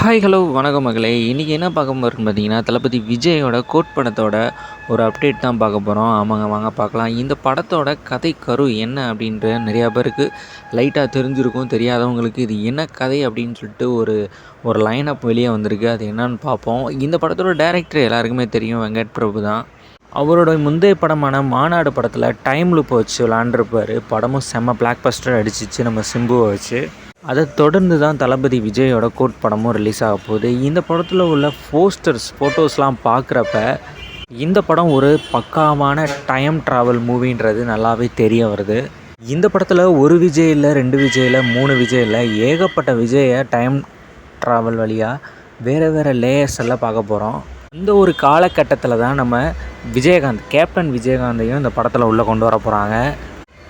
Hi hello வணக்கம் மகளே. இன்றைக்கி என்ன பார்க்க போகிறோம்னு பார்த்தீங்கன்னா தளபதி விஜயோட கோட் படத்தோட ஒரு அப்டேட் தான் பார்க்க போகிறோம் ஆமாங்க வாங்க பார்க்கலாம். இந்த படத்தோட கதை கரு என்ன அப்படின்ற நிறையா பேருக்கு லைட்டாக தெரிஞ்சிருக்கும் தெரியாதவங்களுக்கு இது என்ன கதை அப்படின்னு சொல்லிட்டு ஒரு ஒரு லைன் அப் வெளியே வந்திருக்கு. அது என்னன்னு பார்ப்போம். இந்த படத்தோட டைரக்டர் எல்லாருக்குமே தெரியும் வெங்கட் பிரபு தான். அவரோட முந்தைய படமான மாநாடு படத்தில் டைம் லுப்பை வச்சு விளாண்டுருப்பார் படமும் செம்ம பிளாக் பஸ்டர் அடிச்சிச்சு நம்ம சிம்புவை வச்சு. அதை தொடர்ந்து தான் தளபதி விஜயோட கோட் படமும் ரிலீஸ் ஆக போகுது. இந்த படத்தில் உள்ள போஸ்டர்ஸ் ஃபோட்டோஸ்லாம் பார்க்குறப்ப இந்த படம் ஒரு பக்காவான டைம் ட்ராவல் மூவின்றது நல்லாவே தெரிய வருது. இந்த படத்தில் ஒரு விஜய் இல்லை ரெண்டு விஜய் இல்லை மூணு விஜய் இல்லை ஏகப்பட்ட விஜயை டைம் ட்ராவல் வழியாக வேறு வேறு லேயர்ஸ் எல்லாம் பார்க்க போகிறோம் இந்த ஒரு காலகட்டத்தில் தான் நம்ம விஜயகாந்த் கேப்டன் விஜயகாந்தையும் இந்த படத்தில் உள்ளே கொண்டு வர போகிறாங்க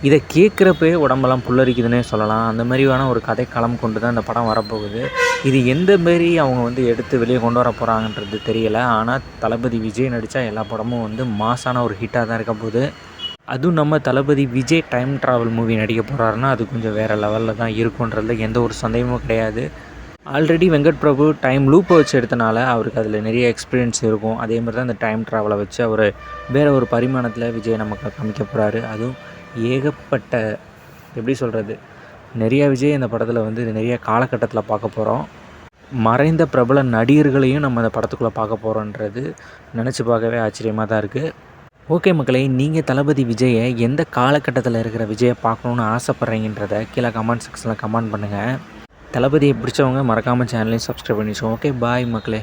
இதை கேட்குறப்பே உடம்பெல்லாம் புல்லரிக்குதுன்னே சொல்லலாம். அந்த மாதிரியான ஒரு கதைக்களம் கொண்டு தான் இந்த படம் வரப்போகுது. இது எந்த மாரி அவங்க வந்து எடுத்து வெளியே கொண்டு வர போகிறாங்கன்றது தெரியலை. ஆனால் தளபதி விஜய் நடித்தா எல்லா படமும் வந்து மாசான ஒரு ஹிட்டாக தான் இருக்க போகுது. அதுவும் நம்ம Thalapathy Vijay time travel movie நடிக்க போகிறாருன்னா அது கொஞ்சம் வேறு லெவலில் தான் இருக்குன்றதுல எந்த ஒரு சந்தேகமும் கிடையாது. ஆல்ரெடி வெங்கட் பிரபு டைம் லூப்பை வச்சு எடுத்தனால அவருக்கு அதில் நிறைய எக்ஸ்பீரியன்ஸ் இருக்கும். அதே மாதிரி தான் இந்த டைம் ட்ராவலை வச்சு அவர் வேறு ஒரு பரிமாணத்தில் விஜய் நமக்கு காமிக்க போகிறாரு அதுவும் ஏகப்பட்ட எப்படி சொல்கிறது நிறையா விஜய் இந்த படத்தில் வந்து நிறைய காலகட்டத்தில் பார்க்க போகிறோம் மறைந்த பிரபல நடிகர்களையும் நம்ம இந்த படத்துக்குள்ளே பார்க்க போகிறோன்றது நினச்சி பார்க்கவே ஆச்சரியமாக தான் இருக்குது ஓகே மக்களே நீங்கள் தளபதி விஜயை எந்த காலகட்டத்தில் இருக்கிற விஜயை பார்க்கணுன்னு ஆசைப்பட்றீங்கன்றத கீழே கமெண்ட் செக்ஷனில் கமெண்ட் பண்ணுங்கள் தளபதியை பிடிச்சவங்க மறக்காமல் சேனலையும் சப்ஸ்கிரைப் பண்ணி ஓகே பாய் மக்களே.